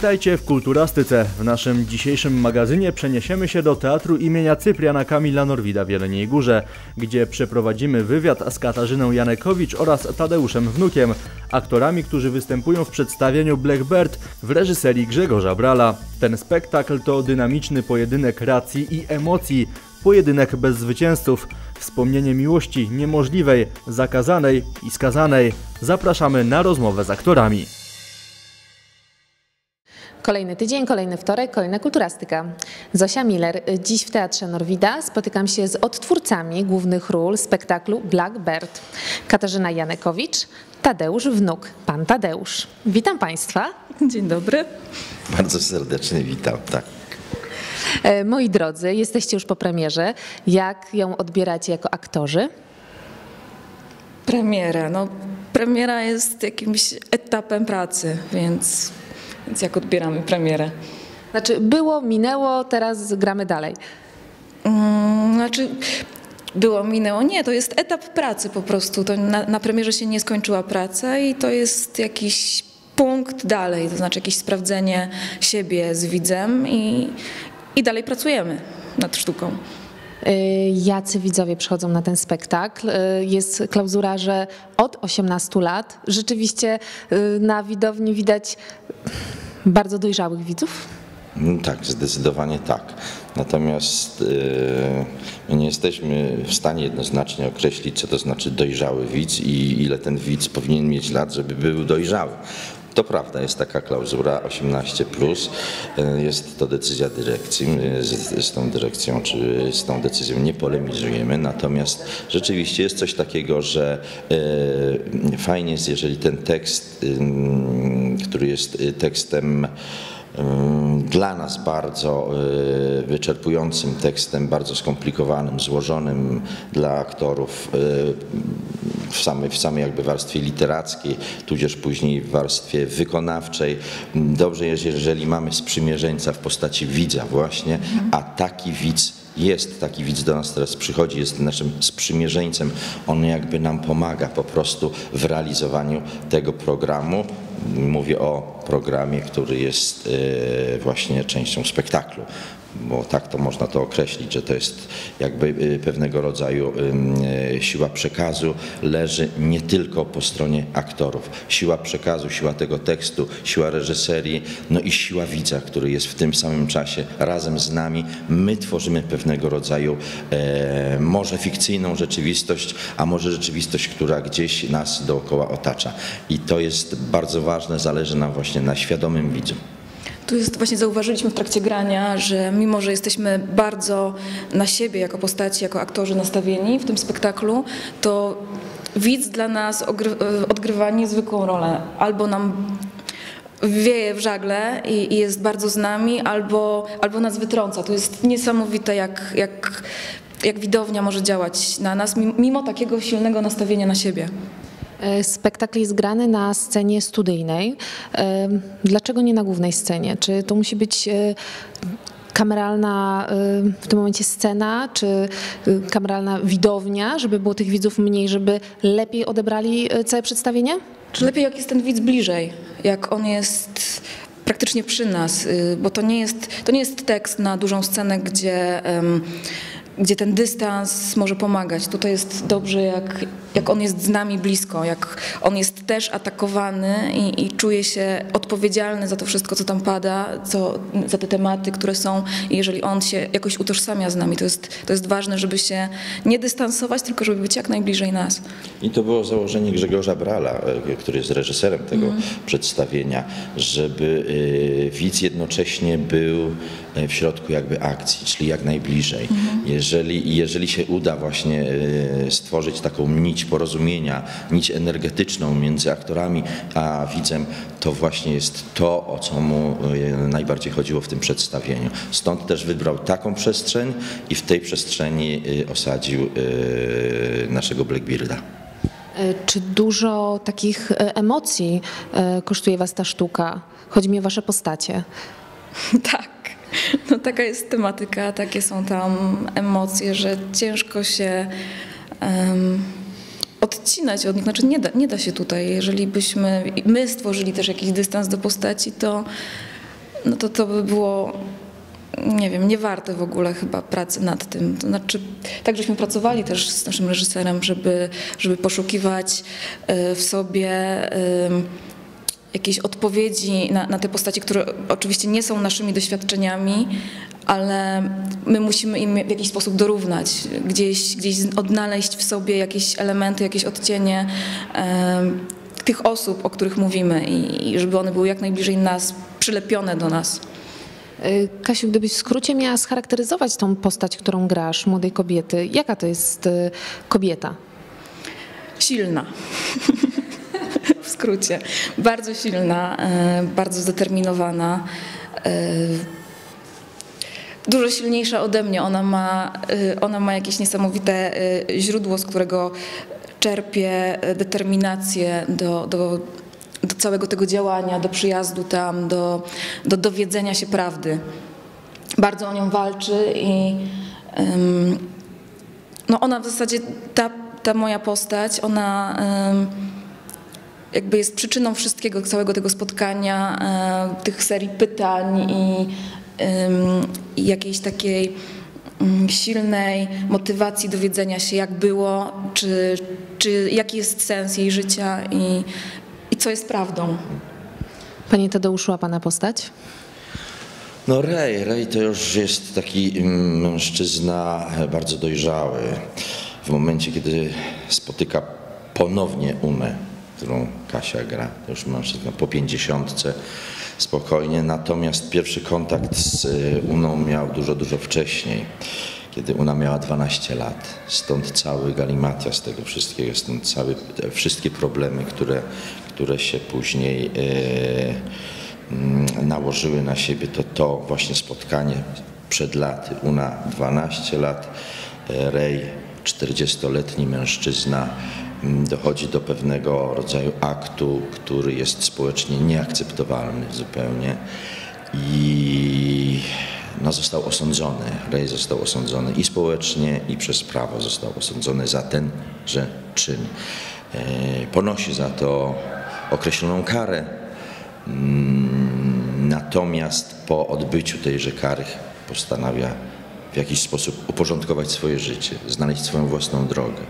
Witajcie w Kulturastyce. W naszym dzisiejszym magazynie przeniesiemy się do Teatru imienia Cypriana Kamila Norwida w Jeleniej Górze, gdzie przeprowadzimy wywiad z Katarzyną Janekowicz oraz Tadeuszem Wnukiem, aktorami, którzy występują w przedstawieniu Blackbird w reżyserii Grzegorza Brala. Ten spektakl to dynamiczny pojedynek racji i emocji, pojedynek bez zwycięzców, wspomnienie miłości niemożliwej, zakazanej i skazanej. Zapraszamy na rozmowę z aktorami. Kolejny tydzień, kolejny wtorek, kolejna kulturastyka. Zosia Miller. Dziś w Teatrze Norwida spotykam się z odtwórcami głównych ról spektaklu Blackbird. Katarzyna Janekowicz, Tadeusz Wnuk, pan Tadeusz. Witam Państwa. Dzień dobry. Bardzo serdecznie witam, tak. E, Moi drodzy, jesteście już po premierze. Jak ją odbieracie jako aktorzy? Premiera. No, premiera jest jakimś etapem pracy, więc, więc jak odbieramy premierę? Znaczy, było, minęło, teraz gramy dalej. Mm, znaczy, było, minęło. Nie, to jest etap pracy po prostu. To na, na premierze się nie skończyła praca i to jest jakiś punkt dalej, to znaczy jakieś sprawdzenie siebie z widzem i, i dalej pracujemy nad sztuką. E, Jacy widzowie przychodzą na ten spektakl? E, Jest klauzura, że od 18 lat rzeczywiście e, na widowni widać bardzo dojrzałych widzów. Mm, Tak, zdecydowanie tak. Natomiast my nie jesteśmy w stanie jednoznacznie określić, co to znaczy dojrzały widz i ile ten widz powinien mieć lat, żeby był dojrzały. To prawda, jest taka klauzura 18, e, jest to decyzja dyrekcji. Z, z tą dyrekcją czy z tą decyzją nie polemizujemy, natomiast rzeczywiście jest coś takiego, że e, fajnie jest, jeżeli ten tekst, który jest y, tekstem dla nas bardzo y, wyczerpującym tekstem, bardzo skomplikowanym, złożonym dla aktorów y, w samej, w samej jakby warstwie literackiej, tudzież później w warstwie wykonawczej. Dobrze jest, jeżeli mamy sprzymierzeńca w postaci widza właśnie, a taki widz jest taki widz do nas teraz przychodzi, jest naszym sprzymierzeńcem. On jakby nam pomaga po prostu w realizowaniu tego programu. Mówię o programie, który jest e, właśnie częścią spektaklu, bo tak to można to określić, że to jest jakby e, pewnego rodzaju e, siła przekazu leży nie tylko po stronie aktorów. Siła przekazu, siła tego tekstu, siła reżyserii, no i siła widza, który jest w tym samym czasie razem z nami. My tworzymy pewnego rodzaju e, może fikcyjną rzeczywistość, a może rzeczywistość, która gdzieś nas dookoła otacza. I to jest bardzo ważne, zależy nam właśnie na świadomym widzu. Tu jest właśnie zauważyliśmy w trakcie grania, że mimo, że jesteśmy bardzo na siebie jako postaci, jako aktorzy nastawieni w tym spektaklu, to widz dla nas odgrywa niezwykłą rolę. Albo nam wieje w żagle i, i jest bardzo z nami, albo, albo nas wytrąca. To jest niesamowite, jak, jak, jak widownia może działać na nas, mimo takiego silnego nastawienia na siebie. E, Spektakl jest grany na scenie studyjnej. E, Dlaczego nie na głównej scenie? Czy to musi być e, kameralna w tym momencie scena, czy kameralna widownia, żeby było tych widzów mniej, żeby lepiej odebrali całe przedstawienie? Czy lepiej jak jest ten widz bliżej, jak on jest praktycznie przy nas, y, bo to nie jest, to nie jest tekst na dużą scenę, gdzie, gdzie ten dystans może pomagać. Tutaj jest dobrze, jak, jak on jest z nami blisko, jak on jest też atakowany i, i czuje się odpowiedzialny za to wszystko, co tam pada, co, za te tematy, które są. I jeżeli on się jakoś utożsamia z nami, to jest, to jest ważne, żeby się nie dystansować, tylko żeby być jak najbliżej nas. I to było założenie Grzegorza Brala, e, który jest reżyserem tego przedstawienia, żeby e, widz jednocześnie był e, w środku jakby akcji, czyli jak najbliżej. Jeżeli, jeżeli się uda właśnie stworzyć taką nić porozumienia, nić energetyczną między aktorami a widzem, to właśnie jest to, o co mu e, najbardziej chodziło w tym przedstawieniu. Stąd też wybrał taką przestrzeń i w tej przestrzeni e, osadził e, naszego Blackbearda. E, Czy dużo takich e, emocji kosztuje was ta sztuka? Chodzi mi o wasze postacie. Tak. No taka jest tematyka, takie są tam emocje, że ciężko się em, odcinać od nich. Znaczy nie da, nie da się tutaj. Jeżeli byśmy my stworzyli też jakiś dystans do postaci, to, no to to by było, nie wiem, nie warte w ogóle chyba pracy nad tym. To znaczy, tak żeśmy pracowali też z naszym reżyserem, żeby, żeby poszukiwać e, w sobie jakiejś odpowiedzi na, na te postaci, które oczywiście nie są naszymi doświadczeniami, ale my musimy im w jakiś sposób dorównać, gdzieś, gdzieś odnaleźć w sobie jakieś elementy, jakieś odcienie tych osób, o których mówimy i, i żeby one były jak najbliżej nas, przylepione do nas. Y, Kasiu, gdybyś w skrócie miała scharakteryzować tą postać, którą grasz, młodej kobiety, jaka to jest y, kobieta? Silna. w skrócie. Bardzo silna, e, bardzo zdeterminowana. Dużo silniejsza ode mnie. Ona ma, e, ona ma jakieś niesamowite e, źródło, z którego czerpie e, determinację do, do, do całego tego działania, do przyjazdu tam, do, do dowiedzenia się prawdy. Bardzo o nią walczy i em, no ona w zasadzie, ta, ta moja postać, ona em, jakby jest przyczyną wszystkiego, całego tego spotkania, tych serii pytań i jakiejś takiej mm, silnej motywacji dowiedzenia się, jak było, czy, czy jaki jest sens jej życia i, i co jest prawdą. Panie Tadeuszu, a pana postać? No Ray, Ray to już jest taki mm, mężczyzna bardzo dojrzały. W momencie, kiedy spotyka ponownie Unę, którą Kasia gra, to już mężczyzna po pięćdziesiątce, spokojnie. Natomiast pierwszy kontakt z y, Uną miał dużo, dużo wcześniej, kiedy Una miała 12 lat. Stąd cały galimatias tego wszystkiego, stąd całe te wszystkie problemy, które, które się później... y, mm, nałożyły na siebie, to to właśnie spotkanie przed laty. Una 12 lat, e, Rej 40-letni mężczyzna dochodzi do pewnego rodzaju aktu, który jest społecznie nieakceptowalny zupełnie i no, został osądzony. Rej został osądzony i społecznie, i przez prawo został osądzony za tenże czyn. E, Ponosi za to określoną karę, Mm, Natomiast po odbyciu tejże kary postanawia w jakiś sposób uporządkować swoje życie, znaleźć swoją własną drogę,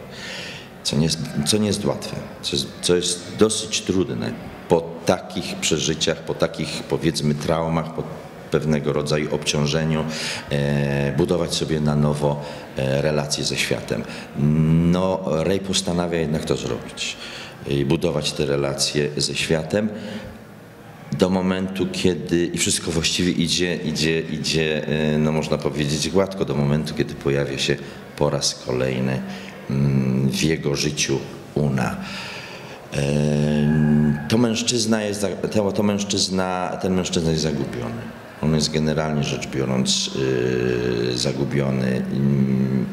co nie jest, co nie jest łatwe, co jest, co jest dosyć trudne po takich przeżyciach, po takich powiedzmy traumach, po pewnego rodzaju obciążeniu, e, budować sobie na nowo e, relacje ze światem. No, Ray postanawia jednak to zrobić i budować te relacje ze światem do momentu, kiedy i wszystko właściwie idzie, idzie, idzie, e, no można powiedzieć gładko, do momentu, kiedy pojawia się po raz kolejny w jego życiu Una. To mężczyzna jest, to, mężczyzna, ten mężczyzna jest zagubiony. On jest generalnie rzecz biorąc yy, zagubiony. Mm,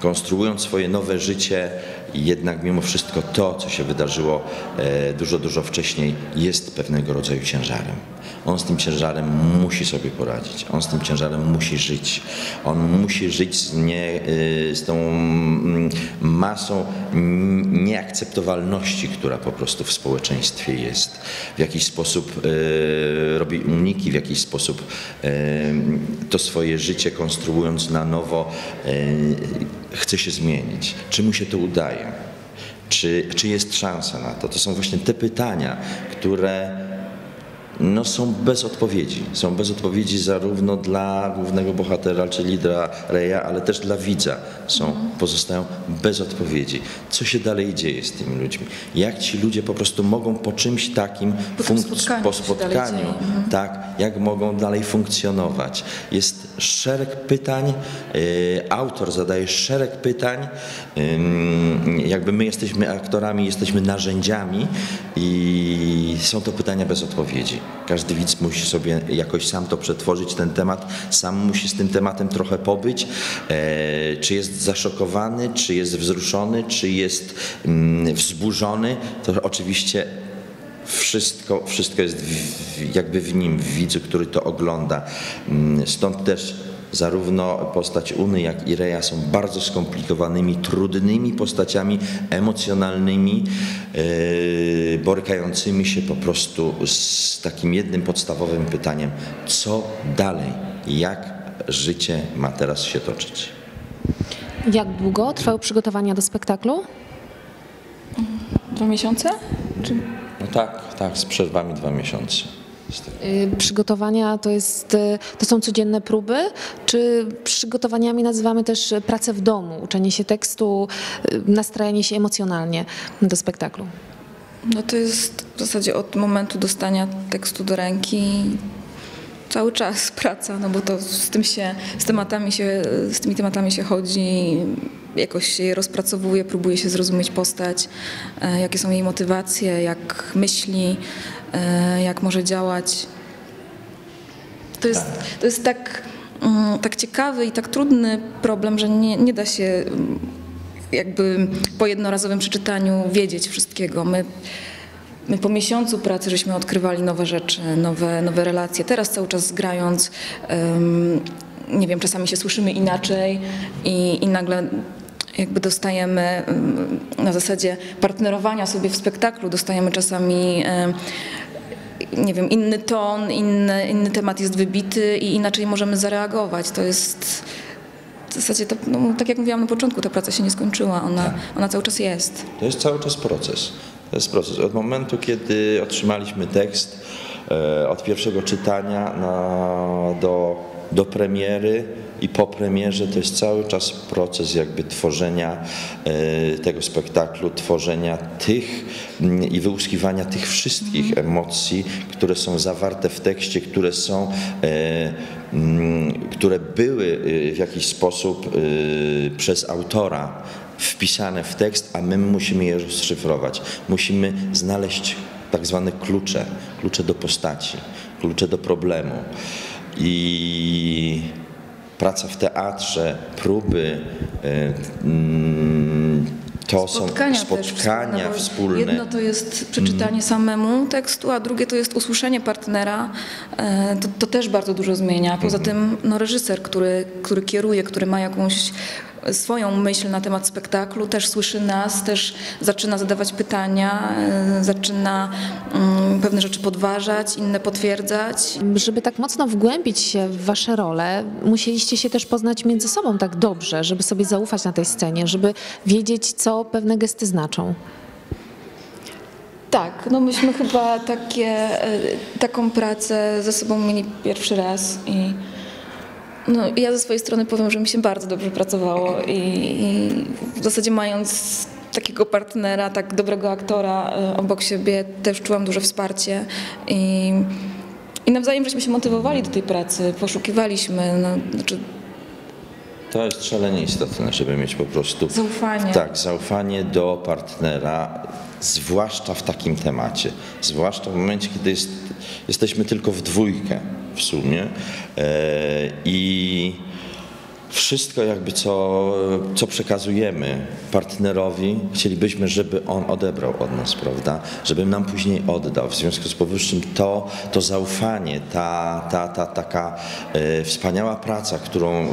Konstruując swoje nowe życie, jednak mimo wszystko to, co się wydarzyło e, dużo, dużo wcześniej, jest pewnego rodzaju ciężarem. On z tym ciężarem musi sobie poradzić. On z tym ciężarem musi żyć. On musi żyć z, nie, y, z tą mm, masą nieakceptowalności, która po prostu w społeczeństwie jest. W jakiś sposób y, robi uniki, w jakiś sposób y, to swoje życie konstruując na nowo chce się zmienić. Czy mu się to udaje? Czy, czy jest szansa na to? To są właśnie te pytania, które no, są bez odpowiedzi. Są bez odpowiedzi zarówno dla głównego bohatera, czyli dla Reja, ale też dla widza. Są, pozostają bez odpowiedzi. Co się dalej dzieje z tymi ludźmi? Jak ci ludzie po prostu mogą po czymś takim Po spotkaniu, po spotkaniu. Mhm. tak, jak mogą dalej funkcjonować. Jest szereg pytań, y, autor zadaje szereg pytań, jakby my jesteśmy aktorami, jesteśmy narzędziami i są to pytania bez odpowiedzi. Każdy widz musi sobie jakoś sam to przetworzyć, ten temat, sam musi z tym tematem trochę pobyć, e, czy jest zaszokowany, czy jest wzruszony, czy jest mm, wzburzony, to oczywiście wszystko, wszystko jest w, jakby w nim, w widzu, który to ogląda. Mm, Stąd też Zarówno postać Uny, jak i Reja są bardzo skomplikowanymi, trudnymi postaciami emocjonalnymi, yy, borykającymi się po prostu z takim jednym podstawowym pytaniem: co dalej? Jak życie ma teraz się toczyć? Jak długo trwały przygotowania do spektaklu? Dwa miesiące? Czy... No tak, tak, z przerwami dwa miesiące. Y, Przygotowania to, jest, y, to są codzienne próby, czy przygotowaniami nazywamy też pracę w domu, uczenie się tekstu, y, nastrajanie się emocjonalnie do spektaklu? No to jest w zasadzie od momentu dostania tekstu do ręki cały czas praca, no bo to z tym się, z tematami się, z tymi tematami się chodzi, jakoś się je rozpracowuje, próbuje się zrozumieć postać, e, jakie są jej motywacje, jak myśli, e, jak może działać. To jest, to jest tak, mm, tak ciekawy i tak trudny problem, że nie, nie da się mm, jakby po jednorazowym przeczytaniu wiedzieć wszystkiego. My, my po miesiącu pracy żeśmy odkrywali nowe rzeczy, nowe, nowe relacje. Teraz cały czas grając, em, nie wiem, czasami się słyszymy inaczej i, i nagle jakby dostajemy em, na zasadzie partnerowania sobie w spektaklu, dostajemy czasami nie wiem, inny ton, inny, inny temat jest wybity i inaczej możemy zareagować. To jest w zasadzie, to, no, tak jak mówiłam na początku, ta praca się nie skończyła, ona, ona cały czas jest. To jest cały czas proces. To jest proces. Od momentu, kiedy otrzymaliśmy tekst, e, od pierwszego czytania na, do, do premiery i po premierze, to jest cały czas proces jakby tworzenia e, tego spektaklu, tworzenia tych mm, i wyłuskiwania tych wszystkich emocji, które są zawarte w tekście, które są, e, mm, które były w jakiś sposób przez autora wpisane w tekst, a my musimy je rozszyfrować. Musimy znaleźć tak zwane klucze, klucze do postaci, klucze do problemu. I praca w teatrze, próby, e, mm, to Spotkania, są spotkania bo wspólne. Jedno to jest przeczytanie samemu tekstu, a drugie to jest usłyszenie partnera. E, To, to też bardzo dużo zmienia. Poza tym no, reżyser, który, który kieruje, który ma jakąś swoją myśl na temat spektaklu, też słyszy nas, też zaczyna zadawać pytania, e, zaczyna mm, pewne rzeczy podważać, inne potwierdzać. Żeby tak mocno wgłębić się w wasze role, musieliście się też poznać między sobą tak dobrze, żeby sobie zaufać na tej scenie, żeby wiedzieć, co pewne gesty znaczą. Tak, no myśmy chyba takie, e, taką pracę ze sobą mieli pierwszy raz i no, ja ze swojej strony powiem, że mi się bardzo dobrze pracowało i, i w zasadzie mając takiego partnera, tak dobrego aktora e, obok siebie też czułam duże wsparcie i, i nawzajem żeśmy się motywowali do tej pracy, poszukiwaliśmy, no, znaczy To jest szalenie istotne, żeby mieć po prostu Zaufanie. Tak, zaufanie do partnera, zwłaszcza w takim temacie. Zwłaszcza w momencie, kiedy jest, jesteśmy tylko w dwójkę w sumie. E, I wszystko jakby co, co przekazujemy partnerowi, chcielibyśmy, żeby on odebrał od nas, prawda? Żeby nam później oddał. W związku z powyższym to, to zaufanie, ta, ta, ta taka e, wspaniała praca, którą e,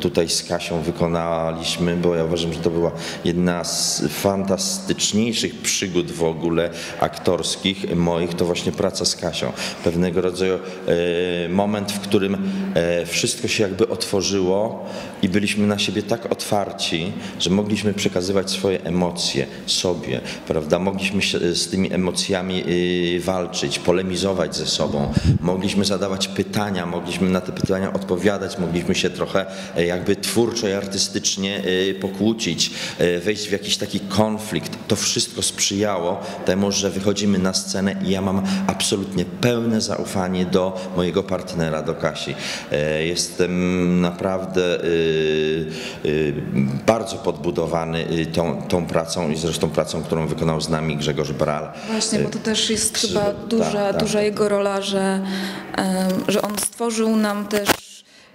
tutaj z Kasią wykonaliśmy, bo ja uważam, że to była jedna z fantastyczniejszych przygód w ogóle aktorskich moich, to właśnie praca z Kasią. Pewnego rodzaju e, moment, w którym wszystko się jakby otworzyło i byliśmy na siebie tak otwarci, że mogliśmy przekazywać swoje emocje sobie, prawda? Mogliśmy się z tymi emocjami y, walczyć, polemizować ze sobą, mogliśmy zadawać pytania, mogliśmy na te pytania odpowiadać, mogliśmy się trochę e, jakby twórczo i artystycznie pokłócić, e, wejść w jakiś taki konflikt. To wszystko sprzyjało temu, że wychodzimy na scenę i ja mam absolutnie pełne zaufanie do mojego partnera, do Kasi. E, Jestem naprawdę y, y, bardzo podbudowany y, tą, tą pracą i zresztą pracą, którą wykonał z nami Grzegorz Bral. Właśnie, bo to też jest Krzywo- chyba duża, tak, tak. duża jego rola, że, że on stworzył nam też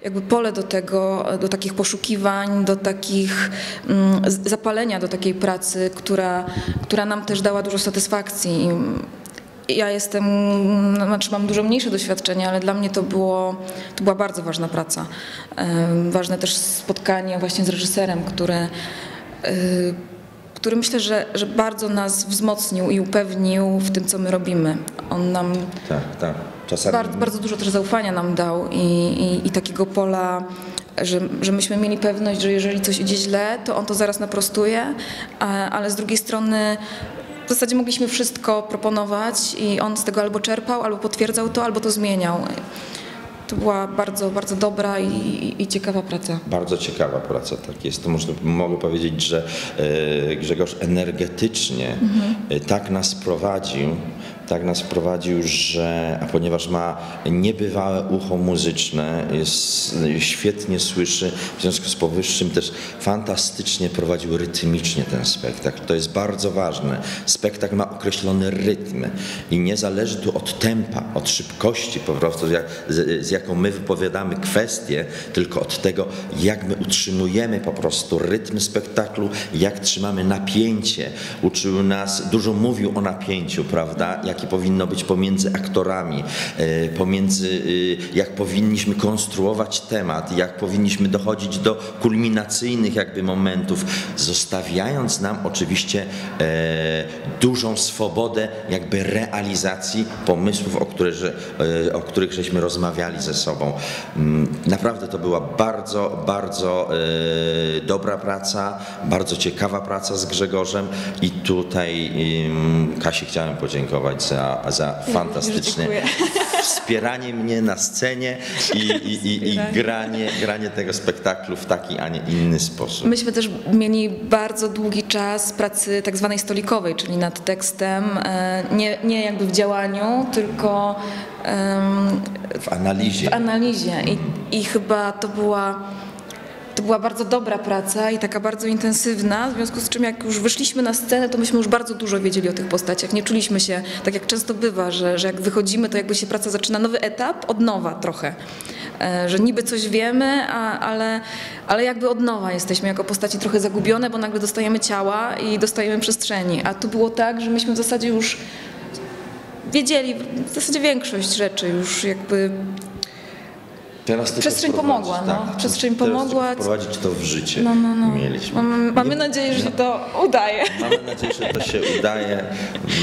jakby pole do tego, do takich poszukiwań, do takich mm, zapalenia do takiej pracy, która, która nam też dała dużo satysfakcji. Ja jestem, znaczy mam dużo mniejsze doświadczenie, ale dla mnie to, było, to była bardzo ważna praca. Ważne też spotkanie właśnie z reżyserem, który, który myślę, że, że bardzo nas wzmocnił i upewnił w tym, co my robimy. On nam Tak, tak. Czasami bardzo, bardzo dużo też zaufania nam dał i, i, i takiego pola, że, że myśmy mieli pewność, że jeżeli coś idzie źle, to on to zaraz naprostuje, ale z drugiej strony w zasadzie mogliśmy wszystko proponować i on z tego albo czerpał, albo potwierdzał to, albo to zmieniał. To była bardzo, bardzo dobra i, i, ciekawa praca. Bardzo ciekawa praca, tak jest. To można, mogę powiedzieć, że e, Grzegorz energetycznie e, tak nas prowadził, tak nas prowadził, że a ponieważ ma niebywałe ucho muzyczne, jest, świetnie słyszy, w związku z powyższym też fantastycznie prowadził rytmicznie ten spektakl. To jest bardzo ważne. Spektakl ma określony rytm i nie zależy tu od tempa, od szybkości po prostu, jak, z, z jaką my wypowiadamy kwestię, tylko od tego, jak my utrzymujemy po prostu rytm spektaklu, jak trzymamy napięcie. Uczył nas, dużo mówił o napięciu, prawda, jakie powinno być pomiędzy aktorami, e, pomiędzy, e, jak powinniśmy konstruować temat, jak powinniśmy dochodzić do kulminacyjnych jakby momentów, zostawiając nam oczywiście e, dużą swobodę jakby realizacji pomysłów, o, o których żeśmy rozmawiali ze sobą. Mm, Naprawdę to była bardzo, bardzo dobra praca, bardzo ciekawa praca z Grzegorzem i tutaj Kasi chciałem podziękować za, za fantastyczne wspieranie mnie na scenie i, i, i, i granie, granie tego spektaklu w taki, a nie inny sposób. Myśmy też mieli bardzo długi czas pracy tak zwanej stolikowej, czyli nad tekstem, e, nie, nie jakby w działaniu, tylko W analizie. w analizie. I, I chyba to była, to była bardzo dobra praca i taka bardzo intensywna, w związku z czym jak już wyszliśmy na scenę, to myśmy już bardzo dużo wiedzieli o tych postaciach. Nie czuliśmy się, tak jak często bywa, że, że jak wychodzimy, to jakby się praca zaczyna nowy etap, od nowa trochę. E, Że niby coś wiemy, a, ale, ale jakby od nowa jesteśmy jako postaci trochę zagubione, bo nagle dostajemy ciała i dostajemy przestrzeni. A tu było tak, że myśmy w zasadzie już wiedzieli w zasadzie większość rzeczy już jakby Teraz Przestrzeń pomogła, no. tak. Przestrzeń Teraz pomogła. tylko Wprowadzić to w życie. No, no, no. Mieliśmy. Mamy, mamy nadzieję, że się to udaje. Mamy nadzieję, że to się udaje.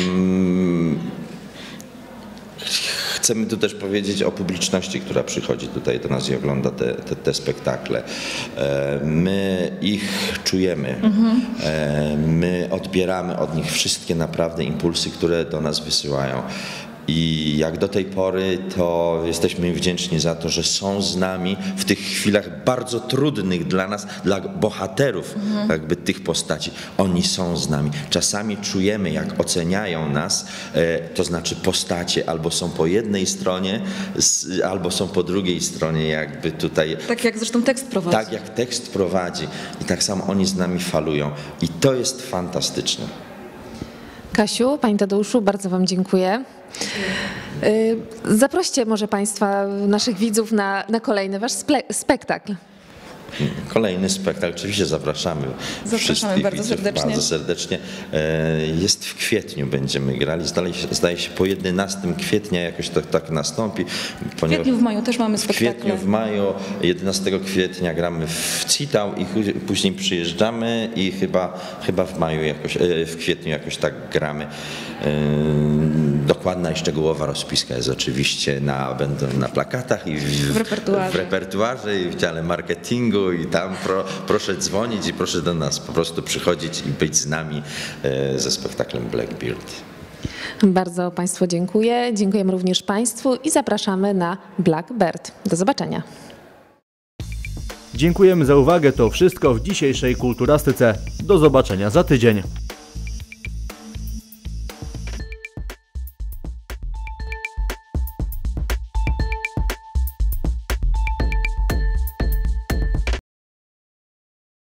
Mm, Chcemy tu też powiedzieć o publiczności, która przychodzi tutaj do nas i ogląda te, te, te spektakle. E, My ich czujemy. E, My odbieramy od nich wszystkie naprawdę impulsy, które do nas wysyłają. I jak do tej pory, to jesteśmy wdzięczni za to, że są z nami w tych chwilach bardzo trudnych dla nas, dla bohaterów jakby tych postaci. Oni są z nami. Czasami czujemy, jak oceniają nas, e, to znaczy postacie albo są po jednej stronie, albo są po drugiej stronie, jakby tutaj Tak jak zresztą tekst prowadzi. tak jak tekst prowadzi i tak samo oni z nami falują. I to jest fantastyczne. Kasiu, Pani Tadeuszu, bardzo Wam dziękuję. Y, Zaproście może Państwa, naszych widzów na, na kolejny Wasz spektakl. Kolejny spektakl, oczywiście zapraszamy. Zapraszamy wszystkich bardzo widzów serdecznie. Bardzo serdecznie. E, Jest w kwietniu będziemy grali. Zdaje się, zdaje się po 11 kwietnia jakoś to tak nastąpi. W kwietniu, w maju też mamy w spektakle. kwietniu, w maju, 11 kwietnia gramy w Citał i później przyjeżdżamy i chyba, chyba w maju jakoś, e, w kwietniu jakoś tak gramy. E, Dokładna i szczegółowa rozpiska jest oczywiście na, będą na plakatach i w, W repertuarze. w repertuarze i w dziale marketingu i tam pro, proszę dzwonić i proszę do nas po prostu przychodzić i być z nami e, ze spektaklem Blackbeard. Bardzo Państwu dziękuję. Dziękujemy również Państwu i zapraszamy na Blackbird. Do zobaczenia. Dziękujemy za uwagę, to wszystko w dzisiejszej Kulturastyce. Do zobaczenia za tydzień.